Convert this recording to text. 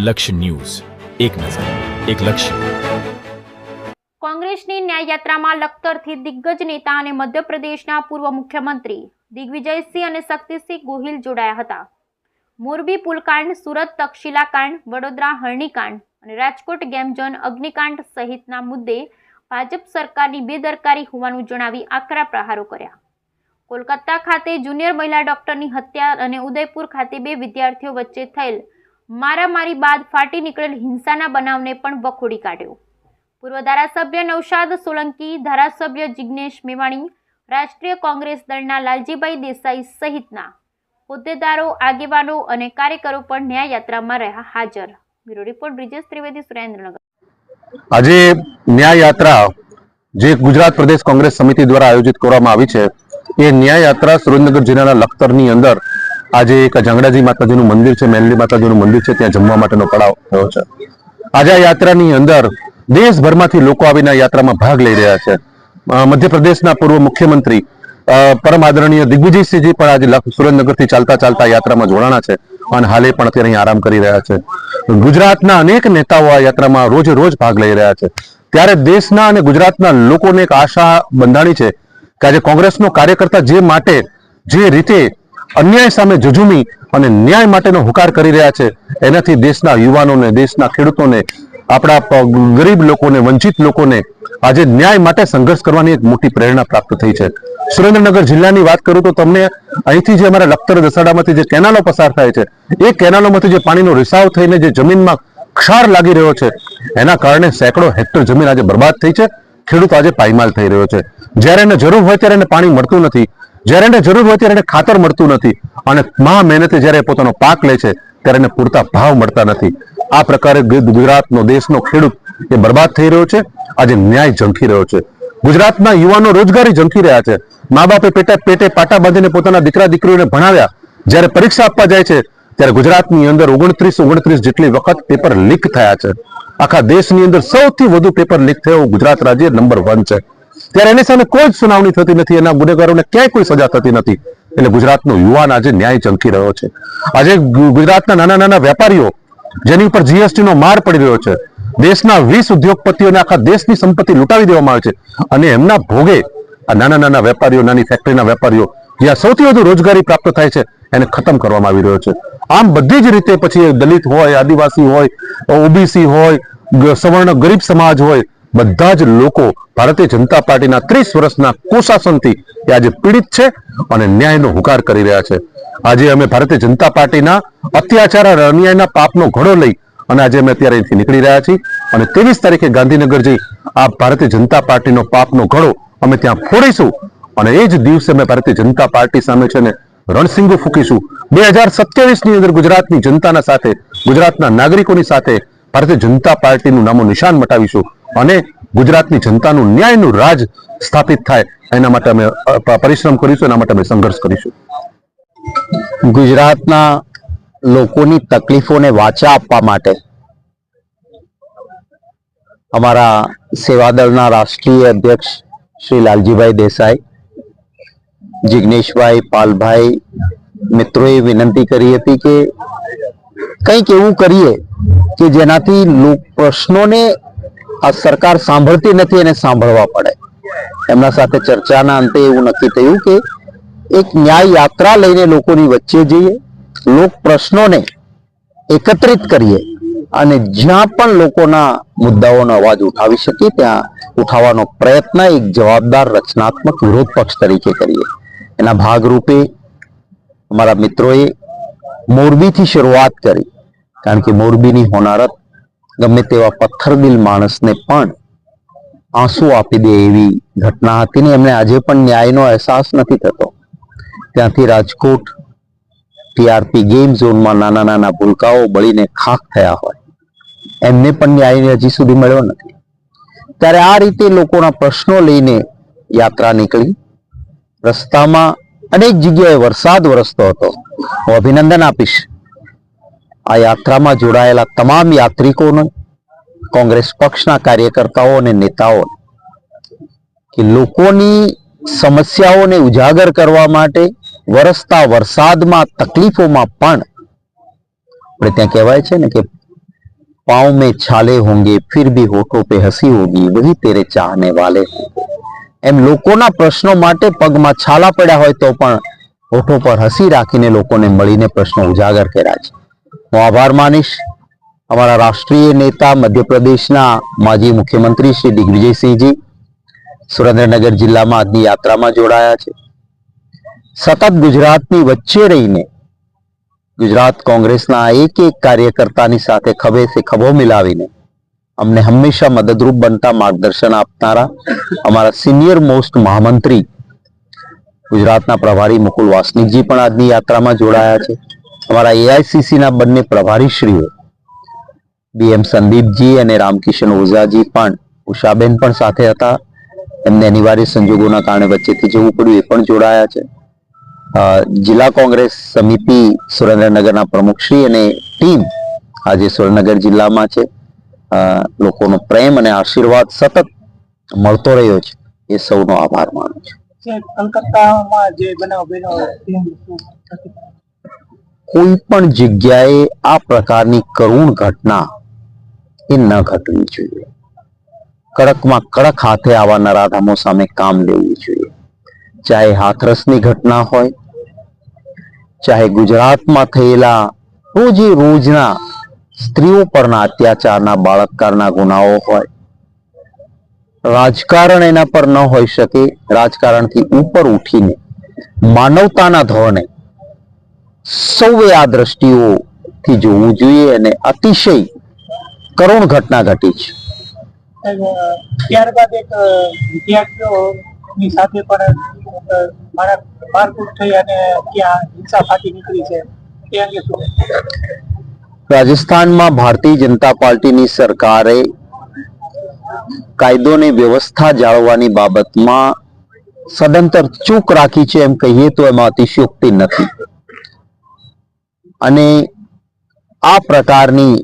લક્ષ્ય ન્યૂઝ. એક નજર, એક લક્ષ્ય. કોંગ્રેસની ન્યાયયાત્રામાં લખતરથી દિગ્ગજ નેતા અને મધ્યપ્રદેશના પૂર્વ મુખ્યમંત્રી દિગ્વિજયસિંહ અને શક્તિસિંહ ગોહિલ જોડાયા હતા. મોરબી પુલકાંડ, સુરત તક્ષશિલાકાંડ વડોદરા હરણીકાંડ અને રાજકોટ ગેમઝોન અગ્નિકાંડ સહિતના મુદ્દે ભાજપ સરકારની બેદરકારી હોવાનું જણાવી આકરા પ્રહારો કર્યા. કોલકાતા ખાતે જુનિયર મહિલા ડોક્ટરની હત્યા અને ઉદયપુર ખાતે બે વિદ્યાર્થીઓ વચ્ચે થયેલ મારામારી બાદ ફાટી નીકળેલ હિંસાના બનાવને પણ વખોડી કાઢ્યો. પૂર્વ ધારાસભ્ય નૌશાદ સોલંકી, ધારાસભ્ય જિજ્ઞેશ મેવાણી, રાષ્ટ્રીય કોંગ્રેસ દળના લાલજીભાઈ દેસાઈ સહિતના હોદ્દેદારો, આગેવાનો અને કાર્યકરો પણ ન્યાય યાત્રામાં રહ્યા હાજર. Bureau report, Brijesh Trivedi, Surendranagar. આજે ન્યાયયાત્રા જે ગુજરાત પ્રદેશ કોંગ્રેસ સમિતિ દ્વારા આયોજિત કરવામાં આવી છે, એ ન્યાયયાત્રા સુરેન્દ્રનગર જિલ્લાના લખતરની અંદર આજે એક જાંગડાજી માતાજીનું મંદિર છે મેલડી માતાજીનું મંદિર છે, ત્યાં જમવા માટેનો પડાવ થયો છે. આજે આ યાત્રાની અંદર દેશભરમાંથી લોકો આવીને યાત્રામાં ભાગ લઈ રહ્યા છે. મધ્યપ્રદેશના પૂર્વ મુખ્યમંત્રી પરમ આદરણીય દિગ્વિજયસિંહજી પણ આજે સુરેન્દ્રનગરથી ચાલતા ચાલતા યાત્રામાં જોડાણા છે અને હાલે પણ અત્યારે આરામ કરી રહ્યા છે. ગુજરાતના અનેક નેતાઓ આ યાત્રામાં રોજ રોજ ભાગ લઈ રહ્યા છે. ત્યારે દેશના અને ગુજરાતના લોકોને એક આશા બંધાણી છે કે આજે કોંગ્રેસનો કાર્યકર્તા જે માટે, જે રીતે અન્યાય સામે જજુમી અને ન્યાય માટેનો હુકાર કરી રહ્યા છે. એનાથી દેશના યુવાનોને, દેશના ખેડૂતોને, આપણા ગરીબ લોકોને, વંચિત લોકોને આજે ન્યાય માટે સંઘર્ષ કરવાની એક મોટી પ્રેરણા પ્રાપ્ત થઈ છે. સુરેન્દ્રનગર જિલ્લાની વાત કરું તો તમને અહીંથી જે અમારા લખતર દસાડામાંથી જે કેનાલો પસાર થાય છે, એ કેનાલોમાંથી જે પાણીનો રિસાવ થઈને જે જમીનમાં ક્ષાર લાગી રહ્યો છે, એના કારણે સેંકડો હેક્ટર જમીન આજે બરબાદ થઈ છે. ખેડૂત આજે પાયમાલ થઈ રહ્યો છે. જ્યારે એને જરૂર હોય ત્યારે એને પાણી મળતું નથી. જ્યારે એને જરૂર હોય ત્યારે એને ખાતર મળતું નથી. અને મહા મહેનતે જ્યારે પોતાનો પાક લે છે, ત્યારે એને પૂરતા ભાવ મળતા નથી. આ પ્રકારે ગુજરાતનો દેશનો ખેડૂત એ બરબાદ થઈ રહ્યો છે. આજે ન્યાય ઝંખી રહ્યો છે. ગુજરાતના યુવાનો રોજગારી ઝંખી રહ્યા છે. મા બાપે પેટે પેટે પાટા બાંધીને પોતાના દીકરા દીકરીઓને ભણાવ્યા. જ્યારે પરીક્ષા આપવા જાય છે, ત્યારે ગુજરાતની અંદર ઓગણત્રીસ ઓગણત્રીસ જેટલી વખત પેપર લીક થયા છે. આખા દેશની અંદર સૌથી વધુ પેપર લીક થયો ગુજરાત રાજ્ય નંબર વન છે. ત્યારે એની સામે કોઈ જ સુનાવણી થતી નથી. એના ગુનેગારોને ક્યાંય કોઈ સજા થતી નથી. એટલે ગુજરાતનો યુવાન આજે ન્યાય ચમકી રહ્યો છે. આજે ગુજરાતના નાના નાના વેપારીઓ જેની ઉપર જીએસટી માર પડી રહ્યો છે, દેશના વીસ ઉદ્યોગપતિઓને આખા દેશની સંપત્તિ લૂંટાવી દેવામાં આવે છે અને એમના ભોગે આ નાના નાના વેપારીઓ, નાની ફેક્ટરીના વેપારીઓ, જ્યાં સૌથી વધુ રોજગારી પ્રાપ્ત થાય છે, એને ખતમ કરવામાં આવી રહ્યો છે. આમ બધી જ રીતે પછી દલિત હોય, આદિવાસી હોય, ઓબીસી હોય સવર્ણ ગરીબ સમાજ હોય બધા જ લોકો ભારતીય જનતા પાર્ટીના ત્રીસ વર્ષના કુશાસનથી એ આજે પીડિત છે અને ન્યાયનો હુકાર કરી રહ્યા છે. આજે અમે ભારતીય જનતા પાર્ટીના અત્યાચાર અને અન્યાયના પાપનો ઘડો લઈ અને આજે અમે અત્યારે અહીંથી નીકળી રહ્યા છીએ. અને ત્રેવીસ તારીખે ગાંધીનગર જઈ આ ભારતીય જનતા પાર્ટીનો પાપનો ઘડો અમે ત્યાં ફોડીશું. અને એ જ દિવસે અમે ભારતીય જનતા પાર્ટી સામે છે ને રણસિંગો ફૂકીશું. બે હજાર સત્યાવીસની અંદર ગુજરાતની જનતાના સાથે, ગુજરાતના નાગરિકોની સાથે ભારતીય જનતા પાર્ટીનું નામો નિશાન મટાવીશું અને ગુજરાતની જનતાનું ન્યાયનું રાજ સ્થાપિત થાય એના માટે અમે પરિશ્રમ કરીશું, એના માટે અમે સંઘર્ષ કરીશું. ગુજરાતના લોકોની તકલીફોને વાચા આપવા માટે અમારા સેવાદળના રાષ્ટ્રીય અધ્યક્ષ શ્રી લાલજીભાઈ દેસાઈ, જિગ્નેશભાઈ પાલભાઈ મિત્રોએ વિનંતી કરી હતી કે કંઈક એવું કરીએ કે જેનાથી પ્રશ્નોને આ સરકાર સાંભળતી નથી એને સાંભળવા પડે. એમના સાથે ચર્ચાના અંતે એવું નક્કી થયું કે એક ન્યાય યાત્રા લઈને લોકોની વચ્ચે જઈએ, લોક પ્રશ્નોને એકત્રિત કરીએ અને જ્યાં પણ લોકોના મુદ્દાઓનો અવાજ ઉઠાવી શકીએ, ત્યાં ઉઠાવવાનો પ્રયત્ન એક જવાબદાર રચનાત્મક વિરોધ પક્ષ તરીકે કરીએ. એના ભાગરૂપે અમારા મિત્રોએ મોરબીથી શરૂઆત કરી. કારણ કે મોરબીની હોનારત ગમે તેવા પથ્થરદિલ માણસને પણ આંસુ આપી દે એવી ઘટના હતી ને એમને આજે પણ ન્યાયનો અહેસાસ નથી થતો. ત્યાંથી રાજકોટ ટીઆરપી ગેમ ઝોનમાં નાના નાના ભૂલકાઓ બળીને ખાખ થયા હોય. એમને પણ ન્યાય હજી સુધી મળ્યો નથી. ત્યારે આ રીતે લોકોના પ્રશ્નો લઈને યાત્રા નીકળી. રસ્તામાં અનેક જગ્યાએ વરસાદ વરસતો હતો. હું અભિનંદન આપીશ આ યાત્રામાં જોડાયેલા તમામ યાત્રિકોને કોંગ્રેસ પક્ષના કાર્યકર્તાઓ અને નેતાઓ કે લોકોની સમસ્યાઓને ઉજાગર કરવા માટે વરસતા વરસાદમાં તકલીફોમાં પણ આપણે ત્યાં કહેવાય છે ને કે पाँव में छाले होंगे फिर भी होठों पे हंसी होगी वही तेरे चाहने वाले होंगे એમ લોકોના પ્રશ્નો માટે પગમાં છાલા પડ્યા હોય તો પણ હોઠો પર હસી રાખીને લોકોને મળીને પ્રશ્નો ઉજાગર કર્યા છે. હું આભાર માનીશ. અમારા રાષ્ટ્રીય નેતા મધ્યપ્રદેશના માજી મુખ્યમંત્રી શ્રી દિગ્વિજયસિંહજી સુરેન્દ્રનગર જિલ્લામાં આજની યાત્રામાં જોડાયા છે. સતત ગુજરાતની વચ્ચે રહીને ગુજરાત કોંગ્રેસના એક એક કાર્યકર્તાની સાથે ખભે સે ખભો મિલાવીને અમને હંમેશા મદદરૂપ બનતા માર્ગદર્શન આપનારા અમારા સિનિયર મોસ્ટ મહામંત્રી ગુજરાતના પ્રભારી મુકુલ વાસનિકજી પણ આજની યાત્રામાં જોડાયા છે. અમારા એઆઈસીસીના બંને પ્રભારીશ્રીઓ બીએમ સંદીપજી અને રામકિશન ઓઝાજી પણ ઉષાબેન પણ સાથે હતા. એમને અનિવાર્ય સંજોગોના કારણે વચ્ચેથી જવું પડ્યું એ પણ જોડાયા છે. જિલ્લા કોંગ્રેસ સમિતિ સુરેન્દ્રનગરના પ્રમુખશ્રી અને ટીમ આજે સુરેન્દ્રનગર જિલ્લામાં છે. લોકોનો પ્રેમ અને આશીર્વાદ સતત મળતો રહ્યો છે. એ સૌનો આભાર માનું છું. કોઈ પણ જગ્યાએ આ પ્રકારની કરુણ ઘટના એ ન ઘટવી જોઈએ. કડકમાં કડક હાથે આવા નરાધામો સામે કામ લેવું જોઈએ. ચાહે હાથરસની ઘટના હોય, ચાહે ગુજરાતમાં થયેલા રોજે રોજના સ્ત્રીઓ પરના અત્યાચારના, બાળકકારના ગુનાઓ હોય રાજકારણ એના પર ન હોઈ શકે રાજકારણથી ઉપર ઉઠીને માનવતાના ધોરણે સૌએ આ દ્રષ્ટિઓથી જોવું જોઈએ અને અતિશય કરુણ ઘટના ઘટી છે. ત્યારબાદ એક વિદ્યાર્થીઓની સાથે પણ મારકૂટ થઈ અને ત્યાં હિંસા ફાટી નીકળી છે. તે અંગે શું રાજસ્થાનમાં ભારતીય જનતા પાર્ટીની સરકારે કાયદો ને વ્યવસ્થા જાળવવાની બાબતમાં સદંતર ચૂક રાખી છે એમ કહીએ તો એમાં અતિશયોક્તિ નથી. અને આ પ્રકારની